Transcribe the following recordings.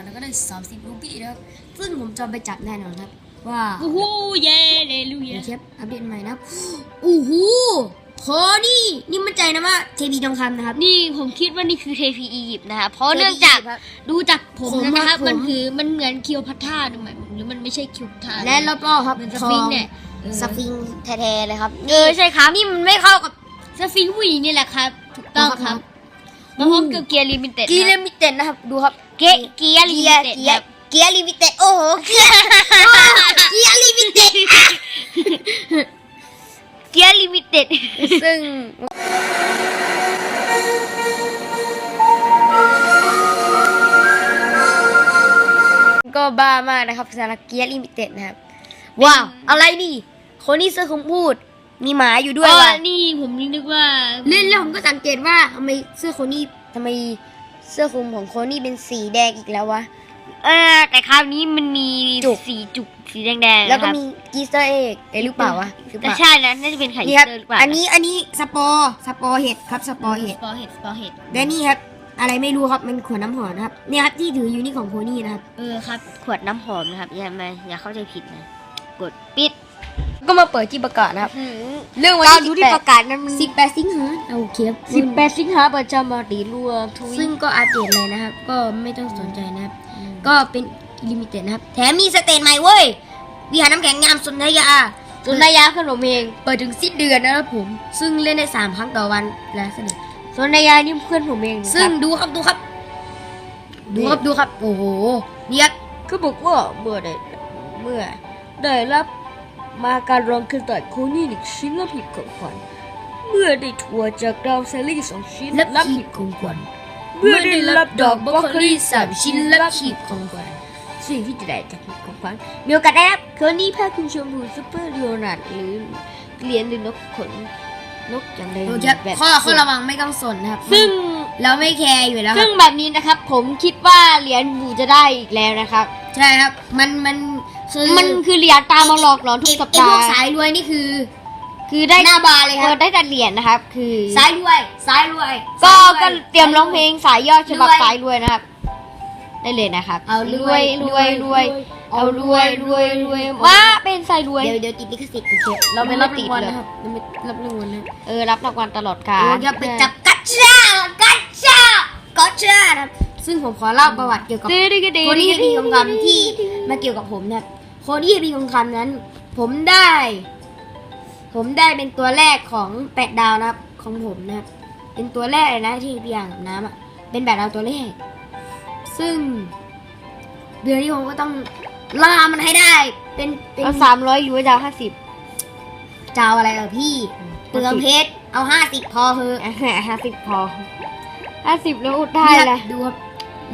มาแล้วก็ได้ 30รูปี้นะครับ ซึ่งผมจะไปจับแน่นอนครับ ว่าโอ้โหเย่เลยลูเดี๋ยยวเชฟอัปเดตใหม่นะครับโอ้โหโคนี่นี่มั่นใจนะว่าเทพีทองคำนะครับ นี่ผมคิดว่านี่คือเทพีอียิปต์นะคะเพราะเนื่องจากครับดูจากผมผมนะครับผมมันคือมันเหมือนคิวพัทธาหรือไม่หรือมันไม่ใช่คิวพัทธาและรอบๆครับเหมือนสฟิงค์เนี่ยเออสฟิงค์แท้ๆเลยครับเออใช่ครับนี่มันไม่เข้ากับสฟิงค์ผู้หญิงนี่แหละครับถูกต้องครับมาพร้อมกับเกียร์ลิมิเต็ดกีเลมิเต็ดนะครับดูครับ เกียร์เกียร์ลิเกีมิยร์เต็ดเกียร์เกียร์ลิมิเต็ดโอ้โหเกียร์เกียร์ลิมิเต็ดเกียร์ลิมิเต็ดซึ่งก็บ้ามากนะครับสำหรับเกียร์ลิมิเต็ดนะครับ ว้าวอะไรนี่ คนนี้เสื้อคงพูด มีหมาอยู่ด้วยอ๋อว่ะ นี่ผมนึกว่า เล่นแล้วผมก็สังเกตว่าทำไมเสื้อโคนนี่ทำไม เสื้อคลุมของโคนนี่เป็นสีแดงอีกแล้ววะ เออ แต่คราวนี้มันมีจุก สีจุกสีแดงๆแล้วก็นะครับมีกีสเตอร์เอกเอ้ยหรือเปล่าวะหรือเปแต่ล่าใช่นะน่าจะเป็นไข่นี่ครับ เตอร์หรือเปล่าอันนี้อันนี้สปอร์สปอร์เห็ดครับสปอร์เห็ด สปอร์เห็ดสปอร์เห็ดและนี่ครับ อะไรไม่รู้ครับมันขวดน้ำหอมนะครับเนี่ยครับที่ถืออยู่นี่ของโพนี่นะครับ เออครับ ขวดน้ำหอมนะครับอย่ามาอย่าเข้าใจผิดนะ กดปิด ก็มาเปิดที่ประกาศนะครับ เรื่องวันตอนที่ดูที่ประกาศนั้นมันสิบแปดสิงหาเอาโอเคครับสิบแปดสิงหาประจำมาตีรัวทุยซึ่งก็อัปเดตเลยนะครับ ก็ไม่ต้องสนใจนะครับ ก็เป็นลิมิเต็ดนะครับ แถมมีสเตจใหม่เว้ย วิหารน้ำแข็งงามสุนทยา สุนทรยาขนมเองเปิดถึงสิ้นเดือนนะครับผม ซึ่งเล่นได้สามครั้งต่อวันและเสด็จสุนทรยานี่เพื่อนผมเองนะครับซึ่งดูครับดูครับ ดูครับดูครับ โอ้โห เนี่ยครับก็บอกว่าเมื่อได้เมื่อได้รับ มาการรองคือต่อยโคนี่หนึ่งชิ้นรับผิดของขวัญเมื่อได้ถั่วจากดาวเซลลี่สองชิ้นและรับขีผิดดของขวัญเมื่อได้รับดอกบรอกโคลีสามชิ้นและขีดของขวัญสิ่งที่จะได้จากของขวัญมีโอกาสได้รับโคนี่ผ้าคลุมชมพูซูเปอร์เรียนาดหรือเหรียญหรือนกขนนกอย่างใดดูครับแบบข้อข้อระวังไม่ต้องสนนะครับ ซึ่งเราไม่แคร์อยู่แล้วคซึ่รังบแบบนี้นะครับ ผมคิดว่าเหรียญบูจะได้อีกแล้วนะครับ ใช่ครับ มันมัน คือมันคือเหรียญตามมาหลอกหลอนทุกสัปไอ้ดาพวกห์สายรวยนี่คือ คือได้หน้าบาร์เลยคเอรัอบได้แต่เหรียญนะครับ คือสายรวยสายรวยก็สารว ก็เตรียมร้องเพลงสายยอดฉบับรวย สายรวยนะครับ ได้เลยนะครับเอารรววยยรวยรวยเอารวยรวยรวยมาเป็นสายรวย เดี๋ยวเดี๋ยวติดลิขสิทธิ์โอเคเราไปรับรางวัลนะครับเราไปรับรางวัลนะเออรับรางวัลตลอดกาโอ้รจะไปจับกัจฉากัจฉากัจฉานะครับซึ่งผมขอเล่าประวัติเกี่ยวกับดื้อดื้อดื้อโคดี้พีทองคำที่มาเกี่ยวกับผมนะครับโค ดี้พีทองคำนั้น ผมได้ ผมได้เป็นตัวแรกของแปดดาวนะครับ ของผมนะครับ เป็นตัวแรกเลยนะที่พี่อ่างอาบน้ำอะเป็นแปดดาวตัวแรก ซึ่ง เดือนนี้ผมก็ต้องล่ามันให้ได้ เป็นเป็นเอาสามร้อยยูดาวห้าสิบเจ้าอะไรเออพี่เปลืองเพชรเอาห้าสิบพอเถอะห้าสิบพอห้าสิบแล้วอุดได้เนี่ยละดูครับ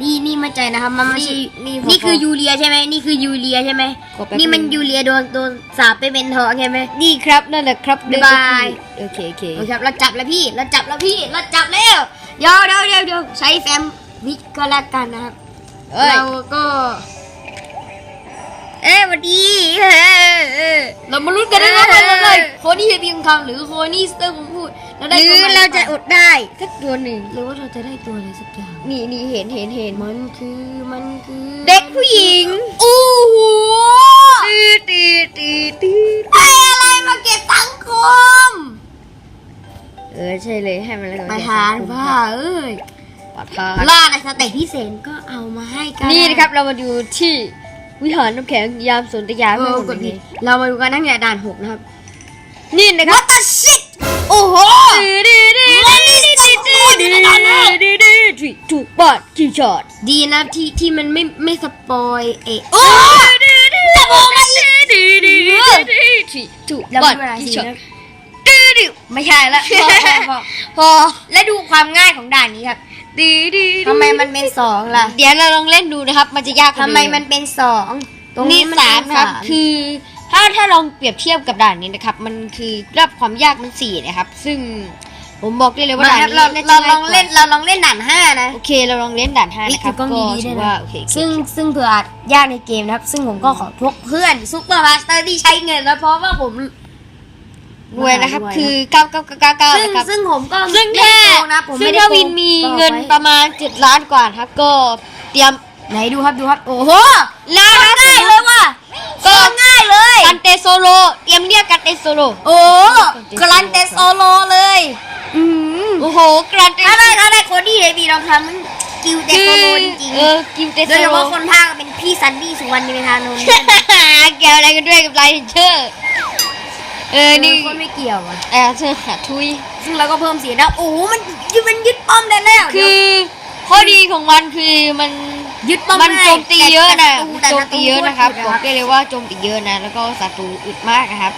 นี่นี่มั่นใจนะครับ มันไม่ใช่นี่นี่คือยูเรียใช่ไหมนี่คือยูเรียใช่ไหมกดแป๊บนี่มันงยูเรียโดนโดนสาปไปเป็นทองใช่ไหม นี่ครับนั่นแหละครับบ๊ายบาย โอเคโอเค โอเคครับเราจับแล้วพี่เราจับแล้วพี่เราจับแล้วเดี๋ยวเดี๋ยวเดี๋ยวเดี๋ยวใช้แฟมวิกก็แล้วกันนะครับ เอ้ย เราก็ เอ้ยสวัสดีเอ้ยเอ้ย เรามาลุ้นกันนะเออว่าเลยโคนี่จะพิมพ์คำหรือโคนี่สเตอร์คงพูดเราหได้รือตัวใหม่เราจะอดได้สักตัวหนึ่ง หรือว่าเราจะได้ตัวอะไรสักอย่าง นี่นี่เห็นเห็นเห็นมันคือมันคือเด็กผู้หญิงโอ้โหตีตีตีตีไออะไรมาเก็บสังคม เออใช่เลยให้มันเลยประธานว่าเอ้ยประธานล่าในสเต็ปพิเศษก็เอามาให้กันนี่นะครับเรามาดูที่วิหารน้ำแข็งยามสนธยาเอเพื่ออนกคดนผินี้ดเรามาดูกันนั่งเนี่ยด่านหกนะครับ นี่นะครับ What the shit โอ้โห ถูกปอดกี่ช็อตดีนะที่ที่มันไม่ไม่สปอยเอะโอ้จะบอกมาอีกถูกแล้วปอดเวลากี่ทีช็อตนะไม่ใช่ละพอพอพอพอและดูความง่ายของด่านนี้ครับทำไมมันเป็นสองล่ะ เดี๋ยวเราลองเล่นดูนะครับ มันจะยากกว่าทำไมเดิมันเป็นสองตรงนี่นี้มันสามเป็นครับสามคือถ้าถ้าลองเปรียบเทียบกับด่านนี้นะครับ มันคือระดับความยากมันสี่นะครับ ซึ่ง ผมบอกได้เลยว่ามาด่านครับนี้เราน่าจะเราลง่ายองกว่าเล่นเราลองเล่นด่านห้านะ โอเคเราลองเล่นด่านห้านะครับนี่คือกล้องดีๆถืด้วยนะว่าโอเคซึ่งซึ่งเผื่ออาจยากในเกมนะครับ ซึ่งผมก็ขอพวกเพื่อนซุปเปอร์มาสเตอร์ที่ใช้เงินแล้วเพราะว่าผมรวยนะครับรวยนะคือเก้าเก้าเก้าเก้าเก้าซึ่งนะครับ ซึ่งผมก็ซึ่งไม่ถ้าได้โกงนะผมซึ่ไม่งได้ถ้าโกวินมีต่อเงินไปประมาณเจ็ดล้านกว่านะครับ ก็เตรียมไหนดูครับดูครับโอ้โหลาง่ายเลยว่ะก็ง่ายเลย กันเตโซโลเตรียมเรียกกันเตโซโล โอ้กรันเตโซโลเลย อืมโอ้โหกรันเตถ้าได้ถ้าได้โคดี้เลยบีเราทำมันกิวเตโซโลจริงเออกิมเตๆโซโดยเฉโลพาะคนภาคเป็นพี่ซันดี้สุวรรณเมธานนท์เกี่ยวอะไรกันด้วยกับไลท์เชอร์เออนี่คนไม่เกี่ยวอะเออเธอหาทุยซึ่งเราก็เพิ่มเสียงแล้วโอ้โหมันยึดมันยึดป้อมได้แล้วคือข้อดีของมันคือมันยึดป้อมมันได้โจมตีเยอะนะแต่โจมตีเยอะนะครับแต่บศัอกตรูได้เลยว่าโจมตีเยอะนะ แล้วก็ศัตรูอึดมากนะครับ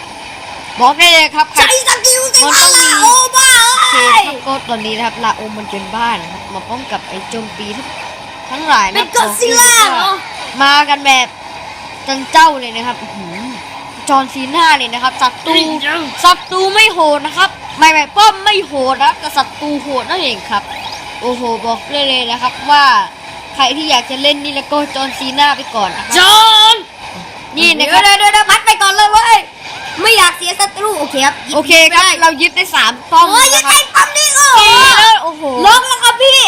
บอกได้เลยครับใครใช้สกิลสิมันต้องมีโอ้บ้าเคเอ้ยสก็ตอนนี้นะครับลาโอมมันจนบ้านนะครับมาพร้อมกับไอ้โจมตีทั้งทั้งหลายเป็นะนก็อดซิลล่าเหรอมากันแบบจันเจ้าเลยนะครับอื้อหือจอห์นซีน่าเลยนะครับศัตรูศัตรูไม่โหดนะครับ ไม่ไม่ป้อมไม่โหดนะครับแต่ศัตรูโหดนั่นเองครับ โอ้โหบอกเลยเลยนะครับว่าใครที่อยากจะเล่นนี่แล้วก็จอห์นซีน่าไปก่อนนะครับจอนนี่นี่นะนะคครัรับบเดี๋ยวเดี๋ยวพัดไปก่อนเลยเว้ย ไม่อยากเสียศัตรูโอเคครับยึดโอเคครับได้เรายึดได้สามป้อมโอ้ยยึนะดครับได้ป้อมนี่โอ้โอโหเคแล้วโอ้โห ล็อกแล้วครับพี่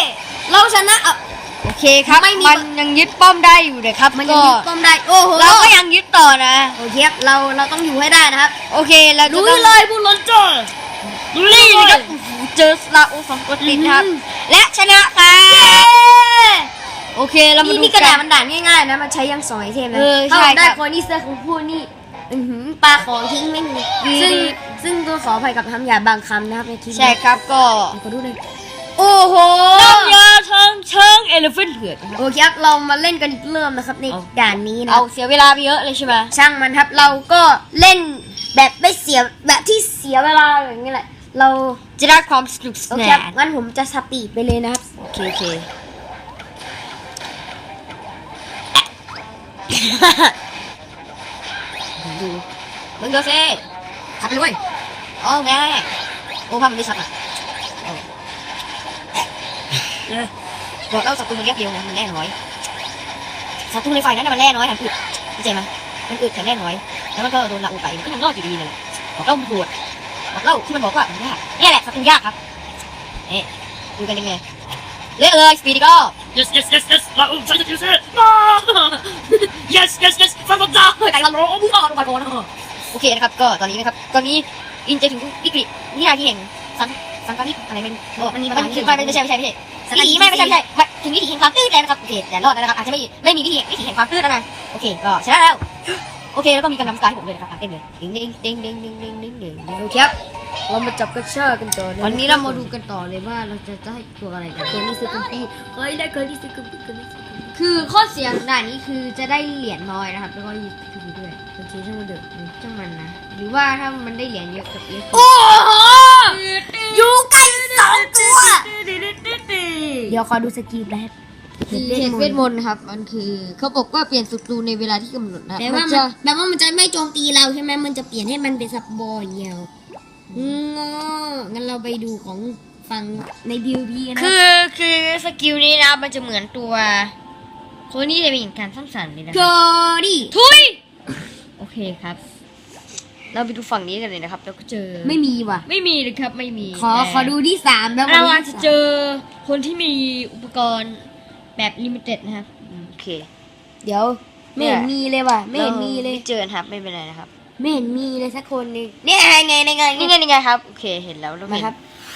เราชนะอะ โอเคครับ ไม่มี มันยังยึดป้อมได้อยู่นะครับมันยังก็ยึดป้อมได้ โอ้โห เราก็ยังยึดต่อนะ โอเคครับเราเราต้องอยู่ให้ได้นะครับ โอเคเราจะลุต้อยงเลยบุญล้นจ้าลุยเลยครับโอ้โหเจอสลาโอสองตัวติดนะครับ อืม และชนะครับ โอเคเรามานี่ดูนี่กระกัดาษมันด่านง่ายๆนะ มันใช้ยังสองไอเทมนะเออถ้าใช่ผมได้ครับ คนที่เสื้อของผู้นี่ อือหือปลาของทิ้งไม่มีดีซึ่งดี ซึ่งตัวขออภัยกับคำหยาบบางคำนะครับในคลิปนี้ใช่ครับก็เดี๋ยวขอดูเลยโอ้โหน้ำยาทางเชิงเอลิเฟนเถื่อนนะครับ โอเคครับเรามาเล่นกันเริ่มนะครับในเอา ด่านนี้นะคเอารับเสียเวลาไปเยอะเลยใช่ไหมช่างมันครับเราก็เล่นแบบไม่เสียแบบที่เสียเวลาอย่างนี้แหละ เราจะได้ความสนุกสโอเคนานครับงั้นผมจะสปีดไปเลยนะครับ โอเคโอเค ดูมึงดูสิขับเลยโอ้แม่โอ้พ่อมันไม่ชัดอะบอกเราศัตรูมันแยกเดียวนะมันแน่น้อยศัตรูในฝ่ายนั้นมันแน่น้อยมันอึดเข้าใจไหมมันอึดแต่แน่น้อย แล้วมันก็โดนหละอูไปมันก็ยังรอดอยู่ดีนั่นแหละบอกเล่ามันปวดบอกเล่าที่มันบอกว่ามันยากนี่แหละศัตรูยากครับเอ๊ะดูกันยังไง เรียกเลยสปีดก็ yes yes yes yes เราอุ้มใช้จะยืนเส้น yes yes yes ฟังฟังจ้าแต่เราร้องบุ้งบอกก่อนโอเคนะครับก็ตอนนี้นะครับตอนนี้อินจะถึงวิกฤตนี่นาที่แห่งสังสังกัดอะไรเป็นมันมีมันไม่ใช่ไม่ใช่ไม่ใช่ไม่ใช่วิธีไม่ไม่ใช่ไม่ใช่ถึงวิธีแห่งความตื้นแล้วนะครับโอเคแต่รอดแล้วนะครับอาจจะไม่ไม่มีวิธีวิธีแห่งความตื้นแล้วนะโอเคก็ชนะแล้วโอเคแล้วก็มีการนำสกายให้ผมเลยนะครับเต้นเลยดิ้งดิ้งดิ้งดิ้งดิ้งดิ้งดิ้งดิงดิอเคงดิง เรามาจับกระชากกันต่อเลยวันนี้เรามาดูกันต่อเลยว่าเราจะได้ตัวอะไรกันเคยนี่ซื้อกัมพูเคยได้เคยนี่ซื้อกัมพูเคยนี่ซื้อกัมพูคือข้อเสียของด่านนี้คือจะได้เหรียญน้อยนะครับแล้วก็ยิงด้วยโอเคช่างมันเถอะช่างมันนะหรือว่าถ้ามันได้เหรียญเยอะกับเยอะโอ้โหอยู่ใกล้สองตัวเดี๋ยวขอดูสกิลแป๊บคือเขตเวทมนต์นะครับ มันคือ เขาบอกว่าเปลี่ยนศัตรูในเวลาที่กำหนดนะแต่ว่ามันมันจะแบบว่ามันจะไม่โจมตีเราใช่ไหมมันจะเปลี่ยนให้มันเป็นสับบอลเดียว งองั้นเราไปดูของฝั่งในบิวพีนะคือคือสกิลนี้นะมันจะเหมือนตัวคนนี้จะเป็นการสร้างสรรค์เลยนะโกดิทุยโอเคครับ เราไปดูฝั่งนี้กันเลยนะครับแล้วก็เจอไม่มีว่ะ ไม่มีเลยครับ ไม่มีขอแต่ขอดูที่สามแล้วเราวันอาจที่จะสามเจอคนที่มีอุปกรณ์แบบลิมิเต็ดนะครับอืมโอเค เดี๋ยวไม่เห็นมีเลยว่ะไม่เห็นมีเลยราไเจอครับไม่เป็นไรนะครับ ไม่เห็นมีเลยสักคนหนึงเนี่ยไงไงไงนี่ไงไงนี่ไงครับ โอเคเห็นแล้วเรามาเห็นครับ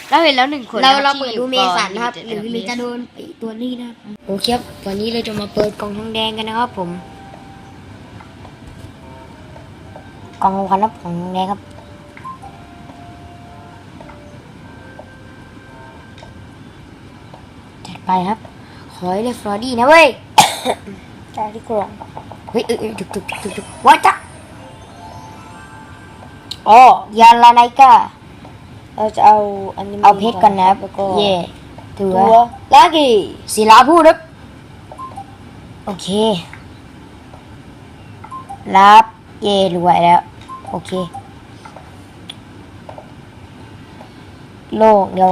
เราเห็นแล้วหนึ่งคนเรานะคเราบเปิดที่ดูมีเมอุปกรณ์สันนะครับห limited รือหรือจะนะครับโดนไอ้ตัวนี้นะครับโอเคครับตอนนี้เราจะมาเปิดกล่องทองแดงกันนะครับผม กล่องของขวัญครับกล่องทองแดงครับ จัดไปครับ ขอให้ได้ฟรอดี้นะเว้ยจ่ายที่กล่องเฮ้ยเอ้ยเอ้ยจุกจุกจุกจุกวัดจ้ะ อ๋อยาลาไนกาเราจะเอาอันนี้เอาเพชรกันนะครับแล้วก็เย่ถือตัวว่าลากี้ศิลาพูดครับโอเครับเย่รวยแล้ว โอเค โล่งเดี๋ยว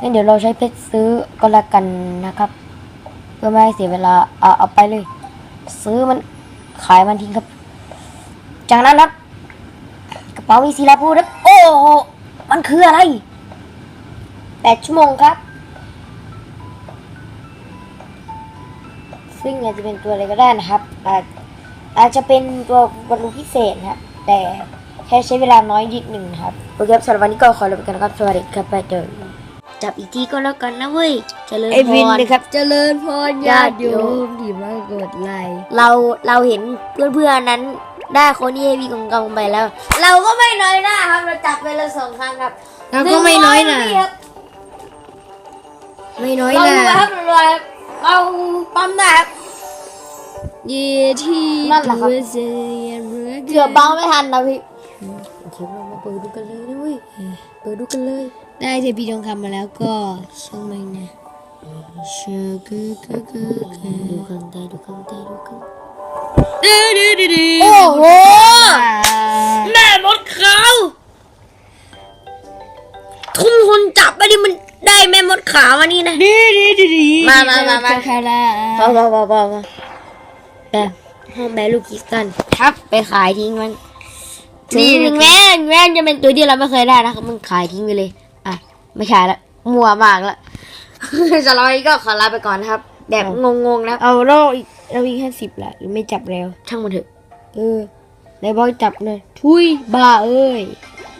งั้นเดี๋ยวเราใช้เพชรซื้อก็แล้วกันนะครับ เพื่อไม่ให้เสียเวลาเอาเอาไปเลย ซื้อมันขายมันทิ้งครับ จากนั้นครับกระเป๋ามีศิลาพูดครับโอ้โหมันคืออะไรแปดชั่วโมงครับฟซึ่งอาจจะเป็นตัวอะไรก็ได้นะครับ อาจอาจจะเป็นตัวบรรลุพิเศษนะครับแต่แค่ใช้เวลาน้อยนิดหนึ่งนะครับ โอเคครับสำหรับวันนี้ก็ขอลาไปกันนะครับ สวัสดีครับไปเจอกันจับอีกทีก็แล้วกันนะเว้ย เจริญไอพวินรนะครับ เจริญพรญาติโยมที่มากดไลค์เราเราเห็นเพื่อนๆนั้น ได้คนที่ให้วีกองกองไปแล้ว เราก็ไม่น้อยหน้าครับ เราจับไปละสองครั้งครับเราก็ไม่น้อยหน่างร้ครับไม่น้อยเราหน่าดูครับเราครับเราปั๊มได้ครับเยที่นั่นแหละครับตัวเสียเรือเกือบปั๊มไม่ทันนะพี่โอเคเรามาเปิดดูกันเลยนะเว้ยเปิดดูกันเลย ได้เทพีทองคำมาแล้วก็ช่างมันนะเชื่อกูกูกูกูดูข้างใต้ดูข้างใต้ดูข้าง ดื้อดื้อดื้อดื้อโอ้โห แม่มดขาวทุ่มคนจับไปดิมันได้แม่มดขาวมานี่นะ ดื้อดื้อดื้อดื้อมามามามา คาราพอพอพอพอพอแต่ห้องแบลูกิสตันครับ ไปขายทิ้งมันนี่นี่แม่งแม่งจะเป็นตัวที่เราไม่เคยได้นะครับมันขายทิ้งไปเลย อะ ไม่ขายละมัวมากละ สำหรับวันนี้ก็ขอลาไปก่อนนะครับ แบบงงๆนะครับ เอาเราอีก เราอีกแค่สิบละหรือไม่จับแล้ว ช่างมันเถอะ เออไหนบอกจับเลยทุยบ้าเอ้ยไ